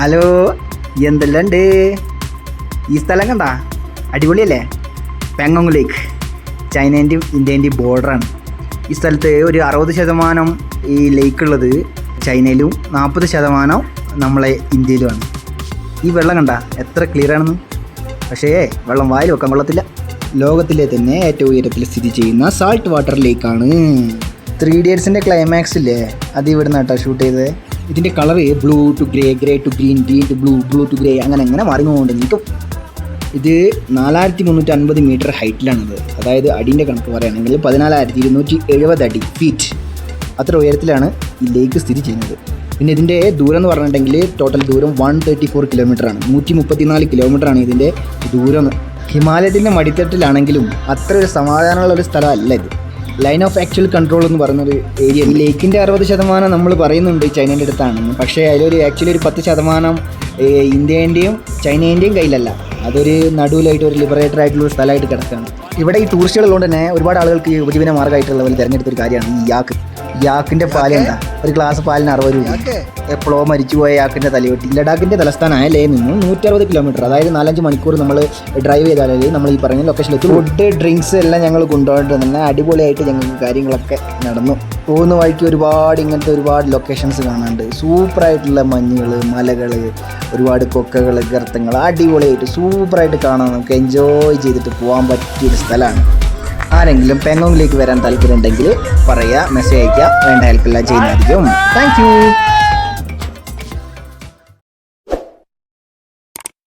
Hello എന്തെല്ലാം ഉണ്ട് ഈ സ്ഥലം കണ്ടാ? അടിപൊളിയല്ലേ? പെങ്ങോങ് ലേക്ക് ചൈനേന്റെയും ഇന്ത്യേന്റെയും ബോർഡറാണ്. ഈ സ്ഥലത്ത് ഒരു അറുപത് ശതമാനം ഈ ലേക്ക് ഉള്ളത് ചൈനയിലും നാൽപ്പത് ശതമാനം നമ്മളെ ഇന്ത്യയിലുമാണ്. ഈ വെള്ളം കണ്ട എത്ര ക്ലിയർ ആണെന്ന് പക്ഷേ വെള്ളം വായിൽ വെക്കാൻ കൊള്ളത്തില്ല. ലോകത്തിലെ തന്നെ ഏറ്റവും ഉയരത്തിൽ സ്ഥിതി ചെയ്യുന്ന സാൾട്ട് വാട്ടർ ലേക്കാണ് ത്രീ ഇഡിയറ്റ്സിന്റെ ക്ലൈമാക്സ് ഇല്ലേ? അത് ഇവിടെ നിന്നാട്ടോ ഷൂട്ട് ചെയ്തത്. ഇതിന്റെ colour blue to grey grey to green green to blue blue to grey അങ്ങനെ അങ്ങനെ മാറിക്കൊണ്ട് നിൽക്കും ഇത് നാലായിരത്തി മുന്നൂറ്റി അൻപത് മീറ്റർ ഹൈറ്റിലാണിത് അതായത് അടിന്റെ കണക്ക് പറയുകയാണെങ്കിൽ പതിനാലായിരത്തി ഇരുന്നൂറ്റി എഴുപത് അടി ഫീറ്റ് അത്ര ഉയരത്തിലാണ് ഈ ലേക്ക് സ്ഥിതി ചെയ്യുന്നത്. പിന്നെ ഇതിന്റെ ദൂരം എന്ന് പറഞ്ഞിട്ടുണ്ടെങ്കിൽ ടോട്ടൽ ദൂരം വൺ തേർട്ടി ഫോർ കിലോമീറ്റർ ആണ്. നൂറ്റി മുപ്പത്തിനാല് കിലോമീറ്റർ ആണ് ഇതിന്റെ ദൂരം. ഹിമാലയത്തിന്റെ മടിത്തട്ടിലാണെങ്കിലും അത്ര ഒരു സമാധാനമുള്ള ഒരു സ്ഥലമല്ല ഇത്. ലൈൻ ഓഫ് ആക്ച്വൽ കൺട്രോൾ എന്ന് പറയുന്നത് ഏരിയ ലേക്കിന്റെ അറുപത് ശതമാനം നമ്മൾ പറയുന്നുണ്ട് ചൈനേന്റെ അടുത്താണെന്ന് പക്ഷേ അതിലൊരു ആക്ച്വലി ഒരു പത്ത് ശതമാനം ഇന്ത്യേന്റെയും ചൈനേന്റെയും കയ്യിലല്ല. അതൊരു നടുവിലായിട്ട് ഒരു ലിബറേറ്റർ ആയിട്ടുള്ള സ്ഥലമായിട്ട് കിടക്കുകയാണ് ഇവിടെ ഈ ടൂറിസ്റ്റുകൾ ഉള്ളതുകൊണ്ട് തന്നെ ഒരുപാട് ആളുകൾക്ക് ഈ ഉപജീവന മാർഗമായിട്ടുള്ള പോലെ തിരഞ്ഞെടുത്തൊരു കാര്യമാണ് ഈ യാക്ക്. യാക്കിന്റെ പാൽ എന്താ? ഒരു ഗ്ലാസ് പാലിന് അറുപത് രൂപ. എപ്പോഴോ മരിച്ചുപോയ യാക്കിന്റെ തലയോട്ടി ലഡാക്കിന്റെ തലസ്ഥാനമായ ലേ നിന്ന് നൂറ്ററുപത് കിലോമീറ്റർ അതായത് നാലഞ്ച് മണിക്കൂർ നമ്മൾ ഡ്രൈവ് ചെയ്താലേ നമ്മൾ ഈ പറഞ്ഞ ലൊക്കേഷനിലെത്തി ഫുഡ് ഡ്രിങ്ക്സ് എല്ലാം ഞങ്ങൾ കൊണ്ടുപോയിട്ട് തന്നെ അടിപൊളിയായിട്ട് ഞങ്ങൾക്ക് കാര്യങ്ങളൊക്കെ നടന്നു. പോകുന്ന വഴിക്ക് ഒരുപാട് ഇങ്ങനത്തെ ഒരുപാട് ലൊക്കേഷൻസ് കാണാനുണ്ട്. സൂപ്പറായിട്ടുള്ള മഞ്ഞുകൾ മലകൾ ഒരുപാട് കൊക്കകൾ ഗർത്തങ്ങൾ അടിപൊളിയായിട്ട് സൂപ്പറായിട്ട് കാണാൻ നമുക്ക് എൻജോയ് ചെയ്തിട്ട് പോകാൻ പറ്റിയൊരു സ്ഥലമാണ്. ആരെങ്കിലും പെങ്ങോങ്ങിലേക്ക് വരാൻ താല്പര്യം ഉണ്ടെങ്കിൽ പറയുക മെസ്സേജ് അയയ്ക്കുക വേണ്ട ഹെൽപ്പെല്ലാം ചെയ്യുന്നതായിരിക്കും. താങ്ക്